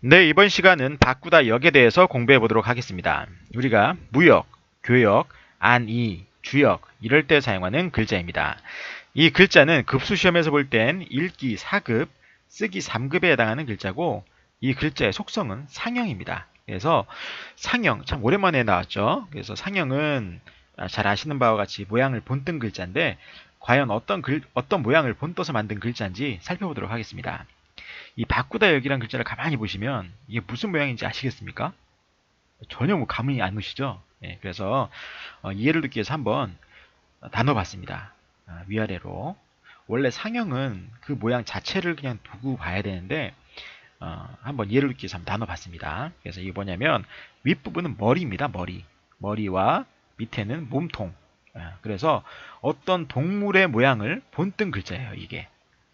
네, 이번 시간은 바꾸다 역에 대해서 공부해 보도록 하겠습니다. 우리가 무역, 교역, 안이, 주역 이럴 때 사용하는 글자입니다. 이 글자는 급수시험에서 볼 땐 읽기 4급, 쓰기 3급에 해당하는 글자고 이 글자의 속성은 상형입니다. 그래서 상형 참 오랜만에 나왔죠. 그래서 상형은 잘 아시는 바와 같이 모양을 본뜬 글자인데 과연 어떤 글 어떤 모양을 본떠서 만든 글자인지 살펴보도록 하겠습니다. 이 바꾸다 여기란 글자를 가만히 보시면 이게 무슨 모양인지 아시겠습니까? 전혀 뭐 감이 안 오시죠? 예, 그래서 어, 이해를 듣기 위해서 한번 나눠봤습니다. 아, 위아래로. 원래 상형은 그 모양 자체를 그냥 두고 봐야 되는데 어, 한번 이해를 듣기 위해서 한번 나눠봤습니다. 그래서 이게 뭐냐면 윗부분은 머리입니다. 머리. 머리와 밑에는 몸통. 아, 그래서 어떤 동물의 모양을 본뜬 글자예요. 이게.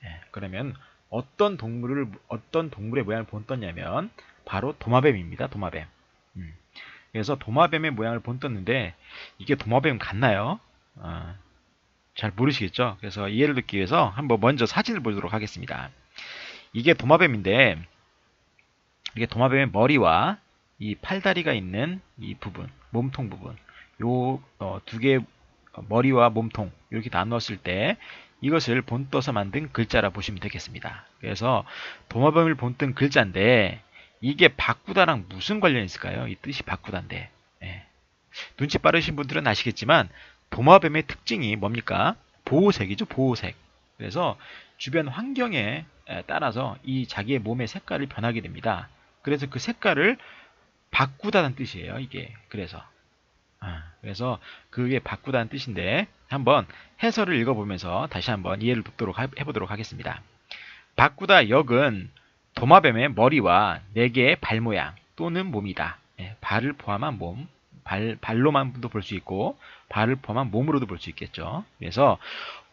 예, 그러면 어떤 동물을 어떤 동물의 모양을 본떴냐면 바로 도마뱀입니다. 도마뱀. 음. 그래서 도마뱀의 모양을 본떴는데 이게 도마뱀 같나요? 아, 잘 모르시겠죠? 그래서 이해를 듣기 위해서 한번 먼저 사진을 보도록 하겠습니다. 이게 도마뱀인데 이게 도마뱀의 머리와 이 팔다리가 있는 이 부분, 몸통 부분, 요두개 머리와 몸통 이렇게 나누었을 때 이것을 본떠서 만든 글자라 보시면 되겠습니다. 그래서 도마뱀을 본뜬 글자인데 이게 바꾸다랑 무슨 관련이 있을까요? 이 뜻이 바꾸다인데 예. 눈치 빠르신 분들은 아시겠지만 도마뱀의 특징이 뭡니까? 보호색이죠. 보호색. 그래서 주변 환경에 따라서 이 자기의 몸의 색깔을 변하게 됩니다. 그래서 그 색깔을 바꾸다는 뜻이에요. 이게 그래서 아, 그래서 그게 바꾸다는 뜻인데 한번 해설을 읽어보면서 다시 한번 이해를 돕도록 해보도록 하겠습니다. 바꾸다 역은 도마뱀의 머리와 네 개의 발 모양 또는 몸이다. 예, 발을 포함한 몸, 발, 발로만도 볼 수 있고 발을 포함한 몸으로도 볼 수 있겠죠. 그래서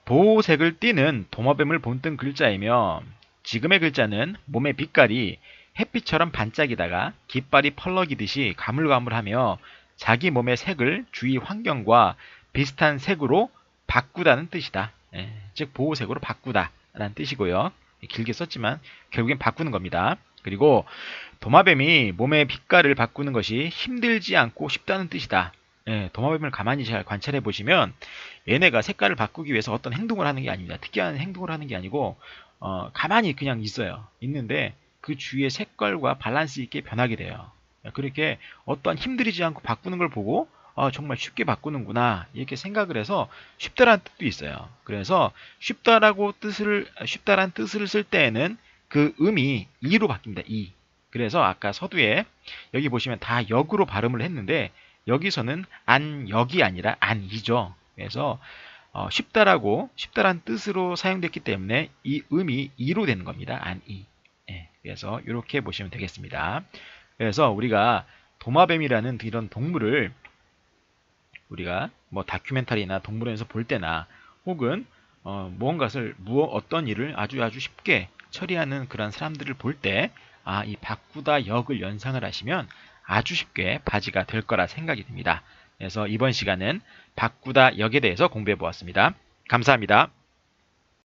보호색을 띠는 도마뱀을 본뜬 글자이며 지금의 글자는 몸의 빛깔이 햇빛처럼 반짝이다가 깃발이 펄럭이듯이 가물가물하며 자기 몸의 색을 주위 환경과 비슷한 색으로 바꾸다는 뜻이다. 예, 즉 보호색으로 바꾸다 라는 뜻이고요. 길게 썼지만 결국엔 바꾸는 겁니다. 그리고 도마뱀이 몸의 빛깔을 바꾸는 것이 힘들지 않고 쉽다는 뜻이다. 예, 도마뱀을 가만히 잘 관찰해 보시면 얘네가 색깔을 바꾸기 위해서 어떤 행동을 하는 게 아닙니다. 특이한 행동을 하는 게 아니고 어, 가만히 그냥 있어요. 있는데 그 주위의 색깔과 밸런스 있게 변하게 돼요. 그렇게 어떠한 힘들이지 않고 바꾸는 걸 보고 아, 정말 쉽게 바꾸는구나 이렇게 생각을 해서 쉽다라는 뜻도 있어요. 그래서 쉽다라고 뜻을 쉽다라는 뜻을 쓸 때에는 그 음이 이로 바뀝니다. 이. 그래서 아까 서두에 여기 보시면 다 역으로 발음을 했는데 여기서는 안역이 아니라 안이죠. 그래서 어, 쉽다라고 쉽다라는 뜻으로 사용됐기 때문에 이 음이 이로 되는 겁니다. 안이. 예, 그래서 이렇게 보시면 되겠습니다. 그래서 우리가 도마뱀이라는 이런 동물을 우리가 뭐 다큐멘터리나 동물원에서 볼 때나 혹은 어, 무언가를 무어 어떤 일을 아주 아주 쉽게 처리하는 그런 사람들을 볼 때 아, 이 바꾸다 역을 연상을 하시면 아주 쉽게 바지가 될 거라 생각이 듭니다. 그래서 이번 시간은 바꾸다 역에 대해서 공부해 보았습니다. 감사합니다.